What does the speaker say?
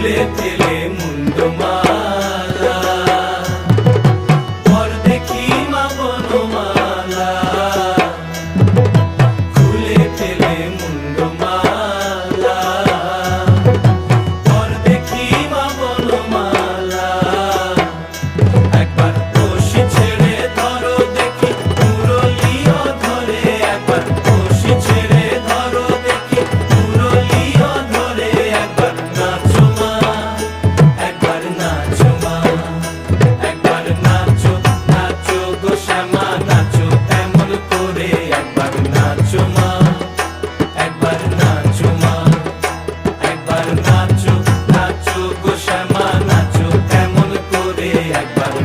உள்ளத்திலே முண்டுமா like.